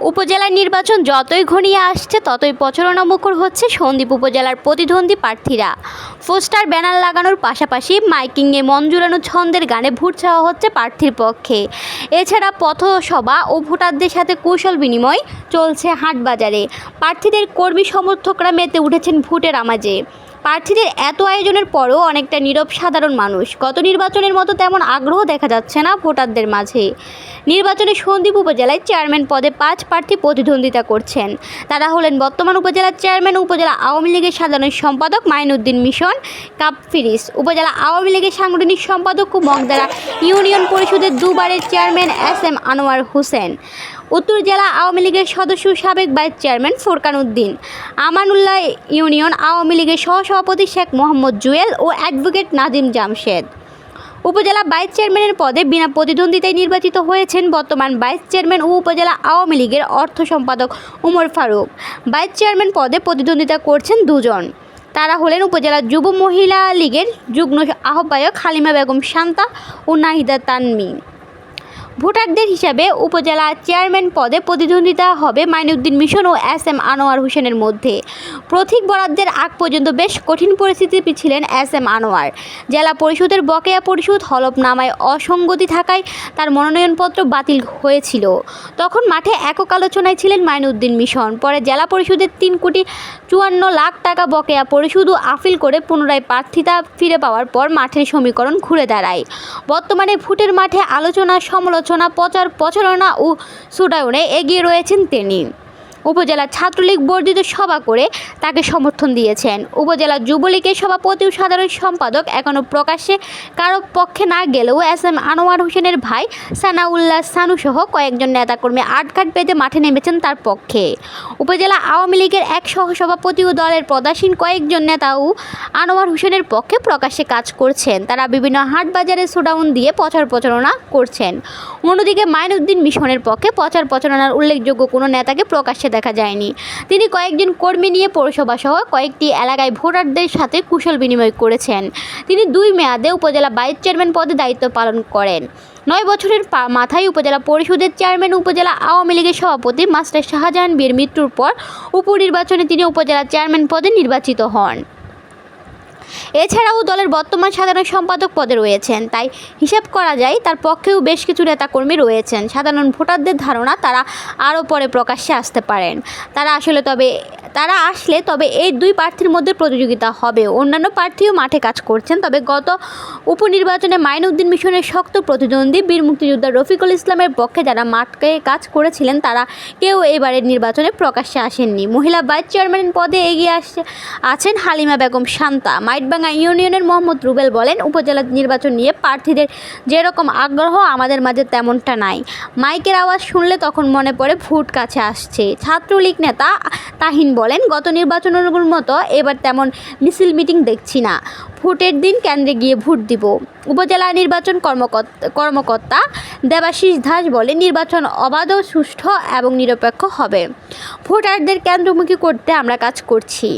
উপজেলার নির্বাচন যতই ঘনিয়ে আসছে, ততই প্রচারণা মুখর হচ্ছে সন্দ্বীপ উপজেলার প্রতিদ্বন্দ্বী প্রার্থীরা। পোস্টার, ব্যানার লাগানোর পাশাপাশি মাইকিংয়ে মন জুড়ানো ছন্দের গানে ভোট চাওয়া হচ্ছে প্রার্থীর পক্ষে। এছাড়া পথসভা ও ভোটারদের সাথে কৌশল বিনিময় চলছে হাটবাজারে। প্রার্থীদের কর্মী সমর্থকরা মেতে উঠেছেন ভোটের আমাজে। প্রার্থীদের এত আয়োজনের পরও অনেকটা নীরব সাধারণ মানুষ। গত নির্বাচনের মতো তেমন আগ্রহ দেখা যাচ্ছে না ভোটারদের মাঝে। নির্বাচনে সন্দ্বীপ উপজেলায় চেয়ারম্যান পদে পাঁচ প্রার্থী প্রতিদ্বন্দ্বিতা করছেন। তারা হলেন বর্তমান উপজেলার চেয়ারম্যান উপজেলা আওয়ামী লীগের সাধারণ সম্পাদক মাইনুদ্দিন মিশন কাপ ফিরিস উপজেলা আওয়ামী লীগের সাংগঠনিক সম্পাদক মগদারা ইউনিয়ন পরিষদের দুবারের chairman S M Anwar Hossain. উত্তর জেলা আওয়ামী লীগের সদস্য সাবেক vice chairman Forkan Uddin. Amanullah union Awami লীগের সহসভাপতি শেখ মোহাম্মদ জুয়েল ও অ্যাডভোকেট নাজিম জামশেদ। উপজেলা ভাইস চেয়ারম্যানের পদে বিনা প্রতিদ্বন্দ্বিতায় নির্বাচিত হয়েছেন বর্তমান ভাইস চেয়ারম্যান ও উপজেলা আওয়ামী লীগের অর্থ সম্পাদক উমর ফারুক। ভাইস চেয়ারম্যান পদে প্রতিদ্বন্দ্বিতা করছেন দুজন। তারা হলেন উপজেলা যুব মহিলা লীগের যুগ্ম আহ্বায়ক হালিমা বেগম শান্তা ও নাহিদা তানমিম ভোটারদের হিসাবে উপজেলা চেয়ারম্যান পদে প্রতিদ্বন্দ্বিতা হবে মাইনুদ্দিন মিশন ও এস এম আনোয়ার হোসেনের মধ্যে। প্রতীক বরাদ্দের আগ পর্যন্ত বেশ কঠিন পরিস্থিতি ছিলেন এস এম আনোয়ার। জেলা পরিষদের বকেয়া পরিশোধ হলফনামায় অসঙ্গতি থাকায় তার মনোনয়নপত্র বাতিল হয়েছিল। তখন মাঠে একক আলোচনায় ছিলেন মাইনুদ্দিন মিশন। পরে জেলা পরিষদের তিন কোটি চুয়ান্ন লাখ টাকা বকেয়া পরিশোধ ও আপিল করে পুনরায় প্রার্থিতা ফিরে পাওয়ার পর মাঠের সমীকরণ ঘুরে দাঁড়ায়। বর্তমানে ভোটের মাঠে আলোচনা সমালোচনা প্রচার প্রচারণা ও সুডায়নে এগিয়ে রয়েছেন তিনি। উপজেলা ছাত্রলীগ বর্ধিত সভা করে তাকে সমর্থন দিয়েছেন। উপজেলা যুবলীগের সভাপতি ও সাধারণ সম্পাদক এখনও প্রকাশ্যে, কারও পক্ষে না গেলেও এস এম আনোয়ার হোসেনের ভাই সানাউল্লাহ সানু সহ কয়েকজন নেতাকর্মী আটঘাট পেতে মাঠে নেমেছেন তার পক্ষে। উপজেলা আওয়ামী লীগের এক সহসভাপতি ও দলের প্রদাসীন কয়েকজন নেতাও আনোয়ার হোসেনের পক্ষে প্রকাশ্যে কাজ করছেন। তারা বিভিন্ন হাট বাজারে শোডাউন দিয়ে প্রচার প্রচারণা করছেন। অন্যদিকে মাইনুদ্দিন মিশনের পক্ষে প্রচার প্রচারণার উল্লেখযোগ্য কোনো নেতাকে প্রকাশ্যে দেখা যায়নি। তিনি কয়েকজন কর্মী নিয়ে পৌরসভা সহ কয়েকটি এলাকায় ভোটারদের সাথে কুশল বিনিময় করেছেন। তিনি দুই মেয়াদে উপজেলা ভাইস চেয়ারম্যান পদে দায়িত্ব পালন করেন। নয় বছরের মাথায় উপজেলা পরিষদের চেয়ারম্যান, উপজেলা আওয়ামী লীগের সভাপতি মাস্টার শাহজাহান বীর মৃত্যুর পর উপনির্বাচনে তিনি উপজেলা চেয়ারম্যান পদে নির্বাচিত হন। এছাড়াও দলের বর্তমান সাধারণ সম্পাদক পদে রয়েছেন। তাই হিসাব করা যায়, তার পক্ষেও বেশ কিছু নেতাকর্মী রয়েছেন। সাধারণ ভোটারদের ধারণা তারা আরও পরে প্রকাশ্যে আসতে পারেন। তারা আসলে তবে তারা আসলে তবে এই দুই প্রার্থীর মধ্যে প্রতিযোগিতা হবে। অন্যান্য প্রার্থীও মাঠে কাজ করছেন, তবে গত উপনির্বাচনে মাইনুদ্দিন মিশনের শক্ত প্রতিদ্বন্দ্বী, বীর মুক্তিযোদ্ধা রফিকুল ইসলামের পক্ষে যারা মাঠকে কাজ করেছিলেন, তারা কেউ এবারের নির্বাচনে প্রকাশ্যে আসেননি। মহিলা ভাইস চেয়ারম্যান পদে এগিয়ে আসছে আছেন হালিমা বেগম শান্তা। মাইটবাঙ্গা ইউনিয়নের মোহাম্মদ রুবেল বলেন, উপজেলা নির্বাচন নিয়ে প্রার্থীদের যেরকম আগ্রহ, আমাদের মাঝে তেমনটা নাই। মাইকের আওয়াজ শুনলে তখন মনে পড়ে, ভোট কাছে আসছে। ছাত্রলীগ নেতা তাহিন বলেন গত নির্বাচনগুলোর মতো এবার তেমন মিছিল মিটিং দেখছি না। ভোটের দিন কেন্দ্রে গিয়ে ভোট দিব। উপজেলা নির্বাচন কর্মকর্তা কর্মকর্তা দেবাশিস দাস বলে নির্বাচন অবাধ সুষ্ঠু এবং নিরপেক্ষ হবে। ভোটারদের কেন্দ্রমুখী করতে আমরা কাজ করছি।